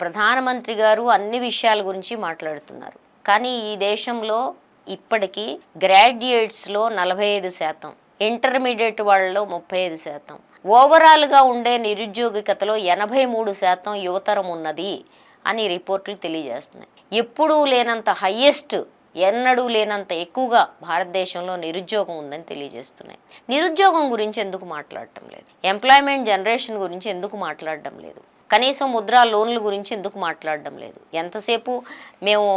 ప్రధానమంత్రి గారు అన్ని విషయాల గురించి మాట్లాడుతున్నారు. కానీ ఈ దేశంలో ఇప్పటికీ గ్రాడ్యుయేట్స్లో నలభై ఐదు శాతం ఇంటర్మీడియట్ వాళ్ళలో ముప్పై ఐదు శాతం. ఓవరాల్గా ఉండే నిరుద్యోగికతలో ఎనభై మూడు శాతం యువతరం ఉన్నది అని రిపోర్ట్లు తెలియజేస్తున్నాయి. ఎప్పుడూ లేనంత హయ్యెస్ట్ ఎన్నడూ లేనంత ఎక్కువగా భారతదేశంలో నిరుద్యోగం ఉందని తెలియజేస్తున్నాయి. నిరుద్యోగం గురించి ఎందుకు మాట్లాడటం లేదు? ఎంప్లాయ్మెంట్ జనరేషన్ గురించి ఎందుకు మాట్లాడడం లేదు? కనీసం ముద్రా లోన్ల గురించి ఎందుకు మాట్లాడడం లేదు? ఎంతసేపు మేము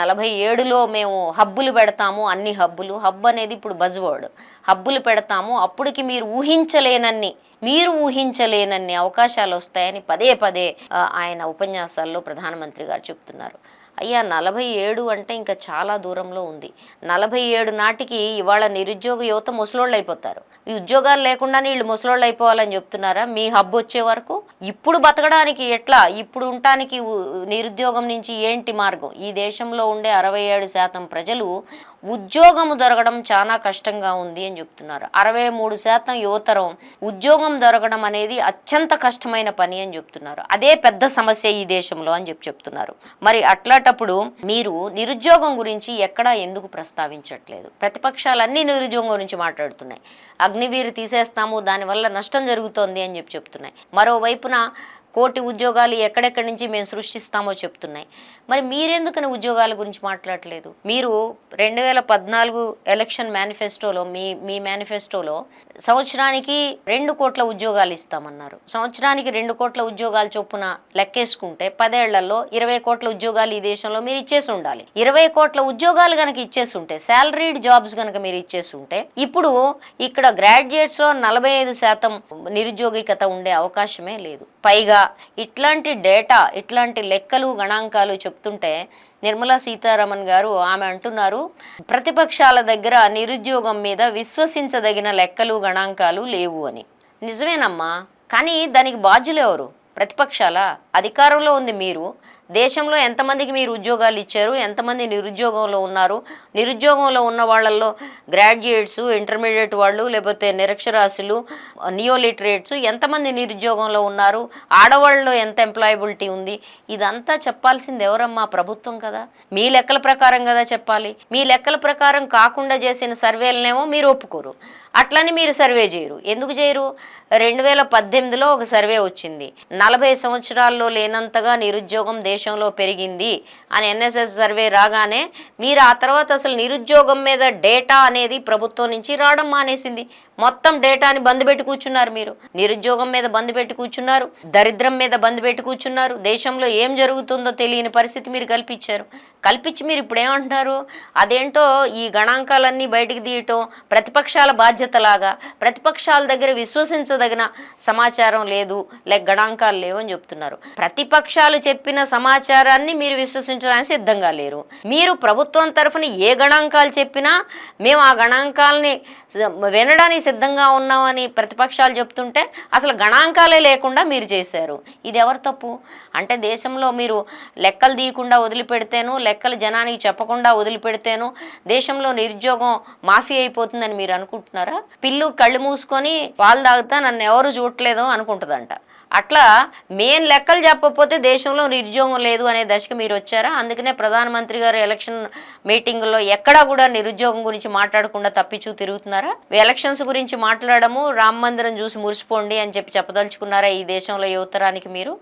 నలభై ఏడులో మేము హబ్బులు పెడతాము అన్ని హబ్బులు. హబ్ అనేది ఇప్పుడు బజ్వర్డ్ హబ్బులు పెడతాము అప్పటికి మీరు ఊహించలేనన్ని మీరు ఊహించలేనన్ని అవకాశాలు వస్తాయని పదే పదే ఆయన ఉపన్యాసాల్లో ప్రధానమంత్రి గారు చెప్తున్నారు. అయ్యా నలభై ఏడు అంటే ఇంకా చాలా దూరంలో ఉంది. నలభై ఏడు నాటికి ఇవాళ నిరుద్యోగ యువత ముసలోళ్ళు అయిపోతారు. ఈ ఉద్యోగాలు లేకుండానే వీళ్ళు ముసలోళ్ళు అయిపోవాలని చెప్తున్నారా? మీ హబ్ వచ్చే వరకు? ఇప్పుడు బతకడం బతకడానికి ఎట్లా? ఇప్పుడు ఉండటానికి నిరుద్యోగం నుంచి ఏంటి మార్గం? ఈ దేశంలో ఉండే అరవై ఏడు శాతం ప్రజలు ఉద్యోగము దొరకడం చాలా కష్టంగా ఉంది అని చెప్తున్నారు. అరవై మూడు శాతం యువతరం ఉద్యోగం దొరకడం అనేది అత్యంత కష్టమైన పని అని చెప్తున్నారు. అదే పెద్ద సమస్య ఈ దేశంలో అని చెప్పి చెప్తున్నారు. మరి అట్లాంటప్పుడు మీరు నిరుద్యోగం గురించి ఎక్కడా ఎందుకు ప్రస్తావించట్లేదు? ప్రతిపక్షాలన్నీ నిరుద్యోగం గురించి మాట్లాడుతున్నాయి. అగ్నివీరు తీసేస్తాము దానివల్ల నష్టం జరుగుతోంది అని చెప్పి చెప్తున్నాయి. మరోవైపున కోటి ఉద్యోగాలు ఎక్కడెక్కడి నుంచి మేము సృష్టిస్తామో చెప్తున్నాయి. మరి మీరెందుకని ఉద్యోగాల గురించి మాట్లాడలేదు మీరు రెండు వేల పద్నాలుగు ఎలక్షన్ మేనిఫెస్టోలో మీ మీ మేనిఫెస్టోలో సంవత్సరానికి రెండు కోట్ల ఉద్యోగాలు ఇస్తామన్నారు. సంవత్సరానికి రెండు కోట్ల ఉద్యోగాలు చొప్పున లెక్కేసుకుంటే పదేళ్ళలో ఇరవై కోట్ల ఉద్యోగాలు ఈ దేశంలో మీరు ఇచ్చేసి ఉండాలి. ఇరవై కోట్ల ఉద్యోగాలు కనుక ఇచ్చేసి ఉంటే శాలరీడ్ జాబ్స్ కనుక మీరు ఇచ్చేసి ఉంటే ఇప్పుడు ఇక్కడ గ్రాడ్యుయేట్స్లో నలభై ఐదు శాతం నిరుద్యోగికత ఉండే అవకాశమే లేదు. పైగా ఇట్లాంటి డేటా ఇట్లాంటి లెక్కలు గణాంకాలు చెప్తుంటే నిర్మలా సీతారామన్ గారు ఆమె అంటున్నారు ప్రతిపక్షాల దగ్గర నిరుద్యోగం మీద విశ్వసించదగిన లెక్కలు గణాంకాలు లేవు అని. నిజమేనమ్మా. కానీ దానికి బాధ్యులు ఎవరు? ప్రతిపక్షాల? అధికారంలో ఉంది మీరు. దేశంలో ఎంతమందికి మీరు ఉద్యోగాలు ఇచ్చారు? ఎంతమంది నిరుద్యోగంలో ఉన్నారు? నిరుద్యోగంలో ఉన్న వాళ్ళల్లో గ్రాడ్యుయేట్స్ ఇంటర్మీడియట్ వాళ్ళు లేకపోతే నిరక్షరాస్యులు నియోలిటరేట్స్ ఎంతమంది నిరుద్యోగంలో ఉన్నారు? ఆడవాళ్ళలో ఎంత ఎంప్లాయబిలిటీ ఉంది? ఇదంతా చెప్పాల్సింది ఎవరమ్మా? ప్రభుత్వం కదా. మీ లెక్కల ప్రకారం కదా చెప్పాలి. మీ లెక్కల ప్రకారం కాకుండా చేసిన సర్వేలనేమో మీరు ఒప్పుకోరు. అట్లని మీరు సర్వే చేయరు. ఎందుకు చేయరు? రెండు వేల పద్దెనిమిదిలో ఒక సర్వే వచ్చింది. నలభై సంవత్సరాల్లో లేనంతగా నిరుద్యోగం దేశంలో పెరిగింది అని ఎన్ఎస్ఎస్ సర్వే రాగానే మీరు ఆ తర్వాత అసలు నిరుద్యోగం మీద డేటా అనేది ప్రభుత్వం నుంచి రావడం మానేసింది. మొత్తం డేటాని బంద్ పెట్టి కూర్చున్నారు మీరు. నిరుద్యోగం మీద బంద్ పెట్టి కూర్చున్నారు. దరిద్రం మీద బంద్ పెట్టి కూర్చున్నారు. దేశంలో ఏం జరుగుతుందో తెలియని పరిస్థితి మీరు కల్పించారు. కల్పించి మీరు ఇప్పుడు ఏమంటున్నారు? అదేంటో ఈ గణాంకాలన్నీ బయటికి తీయటం ప్రతిపక్షాల బాధ్యతలాగా ప్రతిపక్షాల దగ్గర విశ్వసించదగిన సమాచారం లేదు లేక గణాంకాలు లేవని చెప్తున్నారు. ప్రతిపక్షాలు చెప్పిన సమాచారాన్ని మీరు విశ్వసించడానికి సిద్ధంగా లేరు. మీరు ప్రభుత్వం తరఫున ఏ గణాంకాలు చెప్పినా మేము ఆ గణాంకాలని వినడానికి సిద్ధంగా ఉన్నామని ప్రతిపక్షాలు చెప్తుంటే అసలు గణాంకాలే లేకుండా మీరు చేశారు. ఇది ఎవరు తప్పు? అంటే దేశంలో మీరు లెక్కలు తీయకుండా వదిలిపెడితేను లెక్కలు జనానికి చెప్పకుండా వదిలిపెడితేను దేశంలో నిరుద్యోగం మాఫీ అయిపోతుందని మీరు అనుకుంటున్నారా? పిల్లు కళ్ళు మూసుకొని పాలు తాగుతా నన్ను ఎవరు చూడట్లేదు అనుకుంటుందంట. అట్లా మెయిన్ లెక్కలు చెప్పకపోతే దేశంలో నిరుద్యోగం లేదు అనే దశకు మీరు వచ్చారా? అందుకనే ప్రధానమంత్రి గారు ఎలక్షన్ మీటింగుల్లో ఎక్కడా కూడా నిరుద్యోగం గురించి మాట్లాడకుండా తప్పించూ తిరుగుతున్నారా? ఎలక్షన్స్ గురించి మాట్లాడము రామ మందిరం చూసి మురిసిపోండి అని చెప్పి చెప్పదలుచుకున్నారా ఈ దేశంలో యువతరానికి మీరు?